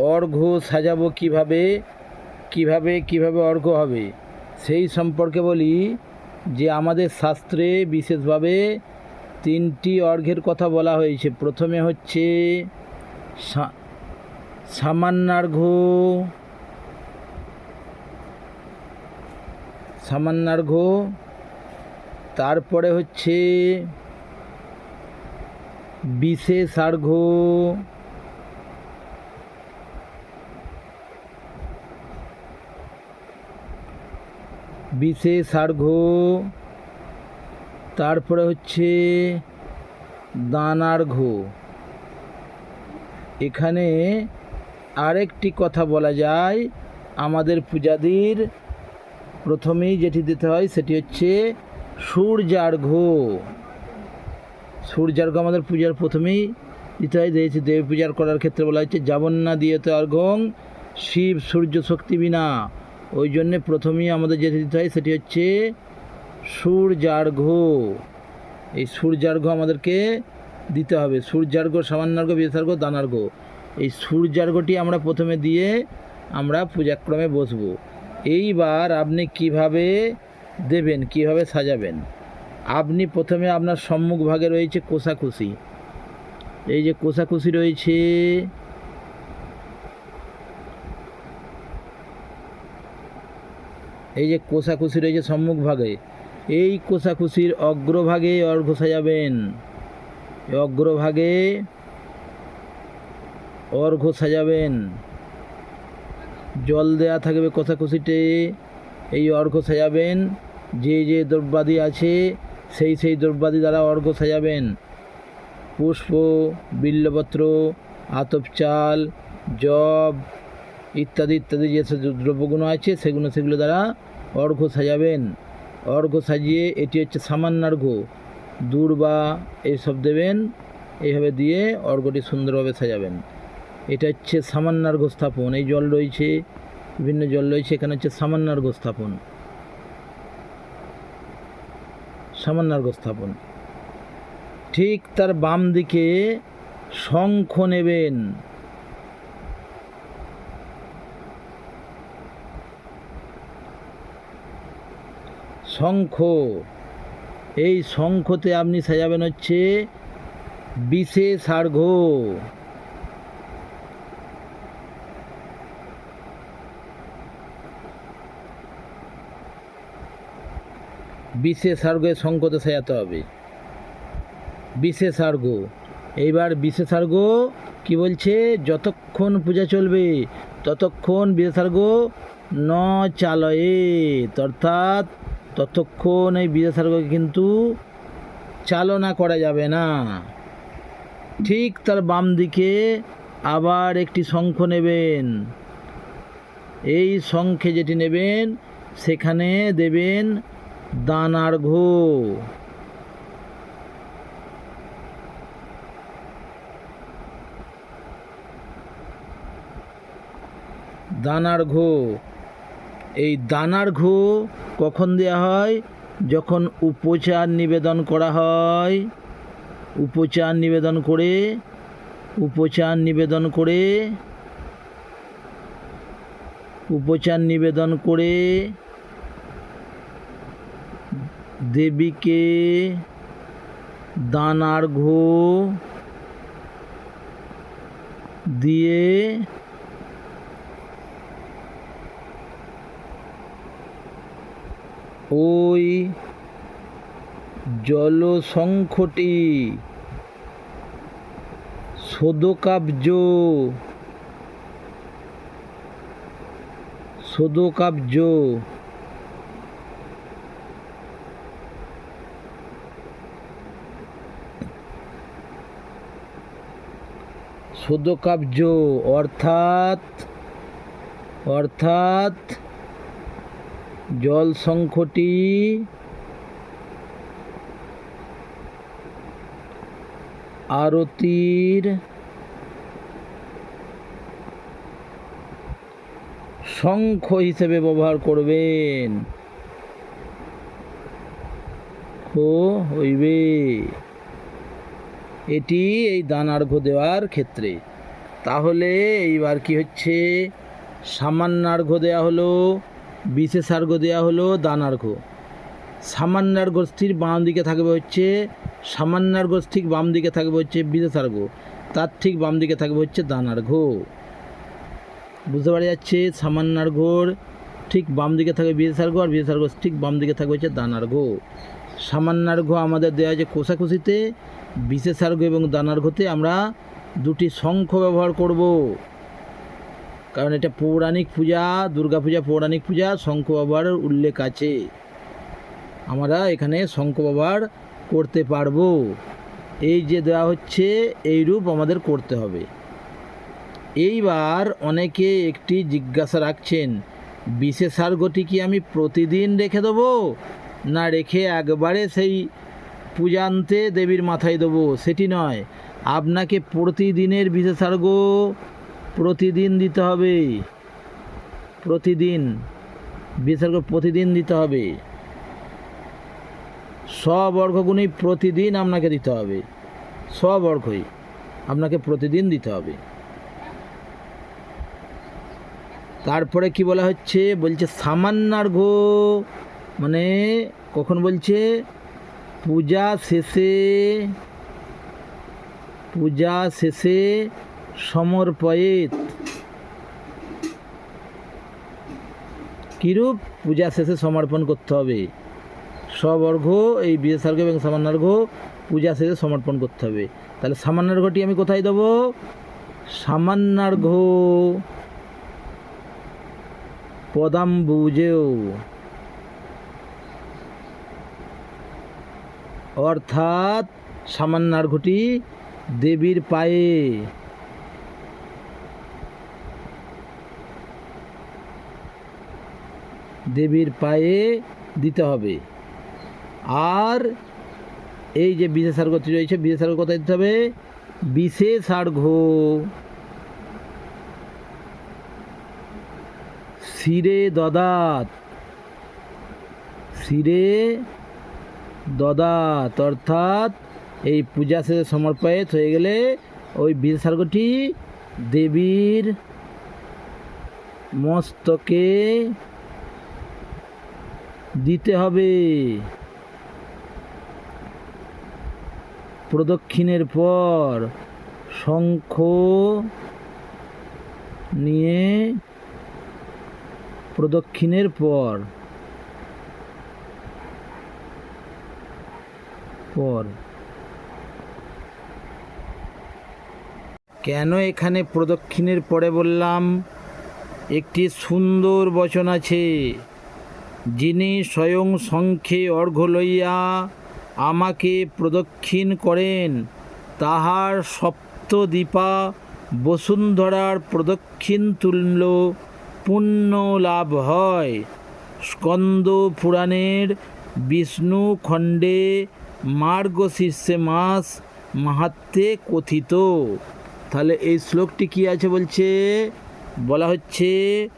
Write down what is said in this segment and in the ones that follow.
অর্ঘ্য সাজাবো কীভাবে কীভাবে কীভাবে অর্ঘ্য হবে? সেই সম্পর্কে বলি যে আমাদের শাস্ত্রে বিশেষভাবে তিনটি অর্ঘ্যের কথা বলা হয়েছে। প্রথমে হচ্ছে সা- সামান্যার্ঘ্য সামান্যার্ঘ্য, তারপরে হচ্ছে বিশেষার্ঘ্য বিশেষার্ঘ্য। তারপরে হচ্ছে দানার্ঘ্য। এখানে আরেকটি কথা বলা যায়, আমাদের পূজাদির প্রথমেই যেটি দিতে হয় সেটি হচ্ছে সূর্যার্ঘ্য। সূর্যার্ঘ আমাদের পূজার প্রথমেই দিতে হয় দিয়েছে দেবী পূজার করার ক্ষেত্রে বলা হচ্ছে যাবন্না দিয়ে তো অর্ঘ্যং শিব সূর্য শক্তি বিনা। ওই জন্যে প্রথমেই আমাদের যেটি দিতে হয়, সেটি হচ্ছে সূর্যার্ঘ এই সূর্যার্ঘ আমাদেরকে দিতে হবে। সূর্যার্ঘ্য, সামান্যার্ঘ্য বিশার্ঘ্য দানার্ঘ্য। এই সূর্যার্ঘটি আমরা প্রথমে দিয়ে আমরা পূজাক্রমে বসবো। এইবার আপনি কীভাবে দেবেন, কীভাবে সাজাবেন? আপনি প্রথমে আপনার সম্মুখ ভাগে রয়েছে কোষাকুষি। এই যে কোষাকুষি রয়েছে এই যে কোষাকুষি রয়েছে সম্মুখ ভাগে এই কোষাকুষির অগ্রভাগে অর্ঘ্য সাজাবেন। অগ্রভাগে অর্ঘ্য সাজাবেন। জল দেয়া থাকবে কোষাকুষিতে, এই অর্ঘ্য সাজাবেন। যে যে দ্রব্যাদি আছে, সেই সেই দ্রব্যাদি দ্বারা অর্ঘ্য সাজাবেন। পুষ্প, বিল্লপত্র, আতপ চাল, জব ইত্যাদি ইত্যাদি যে সব দ্রব্যগুলো আছে সেগুলো সেগুলো দ্বারা অর্ঘ্য সাজাবেন। অর্ঘ্য সাজিয়ে এটি হচ্ছে সামান্যার্ঘ্য দূর্বা এইসব দেবেন, এইভাবে দিয়ে অর্ঘ্যটি সুন্দরভাবে সাজাবেন। এটা হচ্ছে সামান্যার্ঘ্য স্থাপন। এই জল রয়েছে, বিভিন্ন জল রয়েছে, এখানে হচ্ছে সামান্যার্ঘ্য স্থাপন। সামান্যার্ঘ্য স্থাপন। ঠিক তার বাম দিকে শঙ্খ নেবেন। শঙ্খ। এই শঙ্খতে আপনি সাজাবেন হচ্ছে বিশেষার্ঘ। বিশেষার্ঘে শঙ্খতে সাজাতে হবে। বিশেষার্ঘ। এইবার বিশেষার্ঘ কি বলছে? যতক্ষণ পূজা চলবে, ততক্ষণ বিশেষার্ঘ ন চালয়ে অর্থাৎ ততক্ষণ এই বিশেষার্ঘকে কিন্তু চালনা করা যাবে না। ঠিক তার বাম দিকে আবার একটি শঙ্খ নেবেন। এই শঙ্খে যেটি নেবেন, সেখানে দেবেন দানার্ঘ দানার্ঘ এই দানার্ঘ কখন দেওয়া হয়? যখন উপচার নিবেদন করা হয়। উপচার নিবেদন করে, উপচার নিবেদন করে, উপচার নিবেদন করে দেবীকে দানার্ঘ দিয়ে ওই জলশঙ্খটি সদকাব্য সদকাব্য। সদকাব্য অর্থাৎ অর্থাৎ জল শঙ্খটি আরতির শঙ্খ হিসেবে ব্যবহার করবেন। হইবে। এটি এই দানার্ঘ্য দেওয়ার ক্ষেত্রে। তাহলে এইবার কি হচ্ছে? সামান্যার্ঘ্য দেয়া হলো। বিশেষার্ঘ্য দেওয়া হলো দানার্ঘ্য সামান্যার গোষ্ঠীর বাম দিকে থাকবে হচ্ছে, সামান্যার গোষ্ঠীর বাম দিকে থাকবে হচ্ছে বিশেষার্ঘ তার ঠিক বাম দিকে থাকবে হচ্ছে দানার্ঘ। বুঝতে পারা যাচ্ছে সামান্যার্ঘ্যর ঠিক বাম দিকে থাকবে বিশেষার্ঘ আর বিশেষার্ঘ ঠিক বাম দিকে থাকবে হচ্ছে দানার্ঘ। সামান্যার্ঘ্য আমাদের দেওয়া আছে কোষাকুষিতে। বিশেষার্ঘ এবং দানার্ঘ্যতে আমরা দুটি শঙ্খ ব্যবহার করব। কারণ এটা পৌরাণিক পূজা দুর্গাপূজা পৌরাণিক পূজা, শঙ্খ ব্যবহারের উল্লেখ আছে। আমরা এখানে শঙ্খ ব্যবহার করতে পারব। এই যে দেওয়া হচ্ছে, এই রূপ আমাদের করতে হবে। এইবার অনেকে একটি জিজ্ঞাসা রাখছেন, বিশেষার্ঘটি কি আমি প্রতিদিন রেখে দেবো, না রেখে একবারে সেই পূজান্তে দেবীর মাথায় দেবো? সেটি নয়। আপনাকে প্রতিদিনের বিশেষার্ঘ প্রতিদিন দিতে হবে। প্রতিদিন। বিশেষার্ঘ প্রতিদিন দিতে হবে। সব প্রতিদিন আপনাকে দিতে হবে। সব অর্ঘই আপনাকে প্রতিদিন দিতে হবে। তারপরে কি বলা হচ্ছে? বলছে সামান্যার্ঘ মানে কখন বলছে? পূজা শেষে পূজা শেষে সমর্পয়েত। কিরূপ পূজা শেষে সমর্পণ করতে হবে? স্ববর্ঘ এই বিশেষার্ঘ এবং সামান্যার্ঘ পূজা শেষে সমর্পণ করতে হবে। তাহলে সামান্যার্ঘটি আমি কোথায় দেবো? সামান্যার্ঘ। পদাম্বুজেও। অর্থাৎ সামান্যার্ঘটি দেবীর পায়ে। দেবীর পায়ে দিতে হবে। আর এই যে বিশেষার্ঘটি রয়েছে, বিশেষার্ঘ কোথায় দিতে হবে? বিশেষার্ঘ শিরে দদাত শিরে দদাত, অর্থাৎ এই পূজা শেষে সমর্পায়িত হয়ে গেলে ওই বিশেষার্ঘটি দেবীর মস্তকে দিতে হবে। প্রদক্ষিণের পর শঙ্খ নিয়ে প্রদক্ষিণের পর পর। কেন এখানে প্রদক্ষিণের পরে বললাম, একটি সুন্দর বচন আছে। যিনি স্বয়ং শঙ্খে অর্ঘ্য লইয়া আমাকে প্রদক্ষিণ করেন, তাহার সপ্তদীপা বসুন্ধরার প্রদক্ষিণ তুল্য পুণ্য লাভ হয়। স্কন্দ পুরাণের বিষ্ণু খণ্ডে মার্গশীর্ষে মাস মাহাত্মে কথিত। তাহলে এই শ্লোকটি কি আছে বলছে? বলা হচ্ছে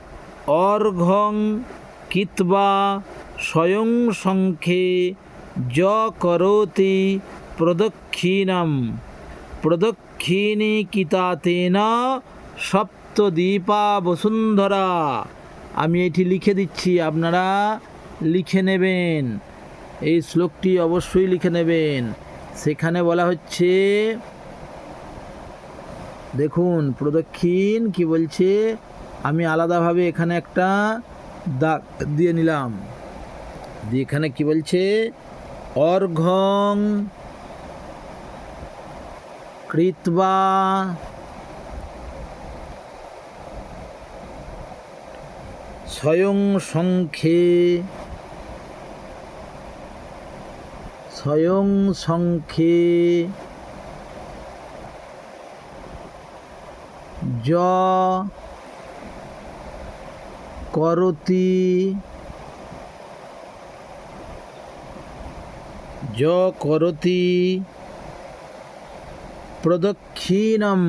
অর্ঘং কিতবা স্বয়ং শঙ্খে য করোতি প্রদক্ষিণম। প্রদক্ষিণী কিতাতেন সপ্তদীপা বসুন্ধরা। আমি এটি লিখে দিচ্ছি, আপনারা লিখে নেবেন। এই শ্লোকটি অবশ্যই লিখে নেবেন। সেখানে বলা হচ্ছে, দেখুন, প্রদক্ষিণ কি বলছে? আমি আলাদাভাবে এখানে একটা দাগ দিয়ে নিলাম। দিয়ে এখানে কি বলছে? অর্ঘং কৃতবা স্বয়ং শঙ্খে স্বয়ং শঙ্খে য করতি। য করতি। প্রদক্ষিণম।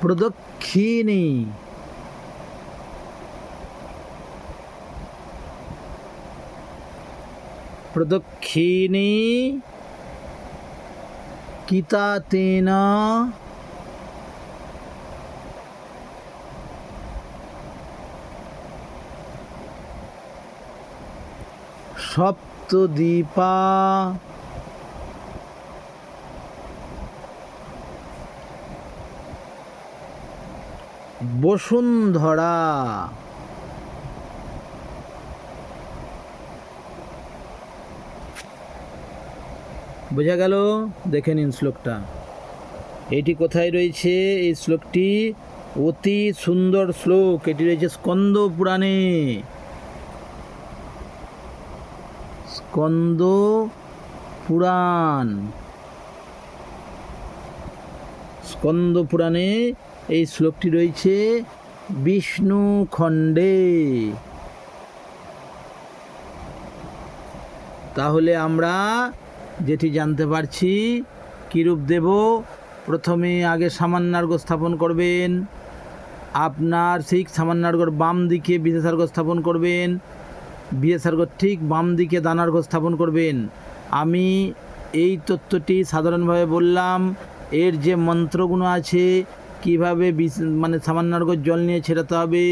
প্রদক্ষিণী। প্রদক্ষিণী কিতাতেন সপ্তদীপা বসুন্ধরা বোঝা গেল? দেখে নিন শ্লোকটা। এটি কোথায় রয়েছে? এই শ্লোকটি অতি সুন্দর শ্লোক। এটি রয়েছে স্কন্দ পুরাণে। স্কন্দ পুরাণ। স্কন্দ পুরাণে এই শ্লোকটি রয়েছে, বিষ্ণু খণ্ডে। তাহলে আমরা যেটি জানতে পারছি, কীরূপ দেব? প্রথমে আগে সামান্যার্ঘ স্থাপন করবেন। আপনার সেই সামান্যার্ঘর বাম দিকে বিশেষার্ঘ স্থাপন করবেন। বিশেষার্ঘ ঠিক বাম দিকে দানার্ঘ স্থাপন করবেন। আমি এই তত্ত্বটি সাধারণভাবে বললাম, এর যে মন্ত্রগুলো আছে, কীভাবে মানে সামান্যার্ঘ জল নিয়ে ছেড়াতে হবে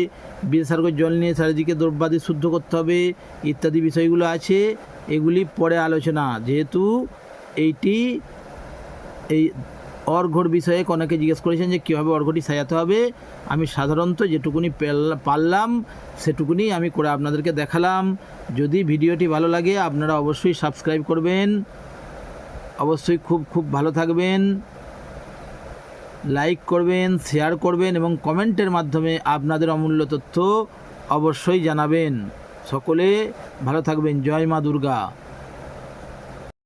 বিশেষার্ঘ জল নিয়ে চারিদিকে দ্রব্যাদি শুদ্ধ করতে হবে, ইত্যাদি বিষয়গুলো আছে। এগুলি পরে আলোচনা। যেহেতু এইটি এই অর্ঘর বিষয়ে অনেকে জিজ্ঞেস করেছেন যে কীভাবে অর্ঘটি সাজাতে হবে, আমি সাধারণত যেটুকুনি পারলাম সেটুকুনি আমি করে আপনাদেরকে দেখালাম। যদি ভিডিওটি ভালো লাগে, আপনারা অবশ্যই সাবস্ক্রাইব করবেন। অবশ্যই খুব খুব ভালো থাকবেন। লাইক করবেন, শেয়ার করবেন এবং কমেন্টের মাধ্যমে আপনাদের অমূল্য তথ্য অবশ্যই জানাবেন। সকলে ভালো থাকবেন। জয় মা দুর্গা।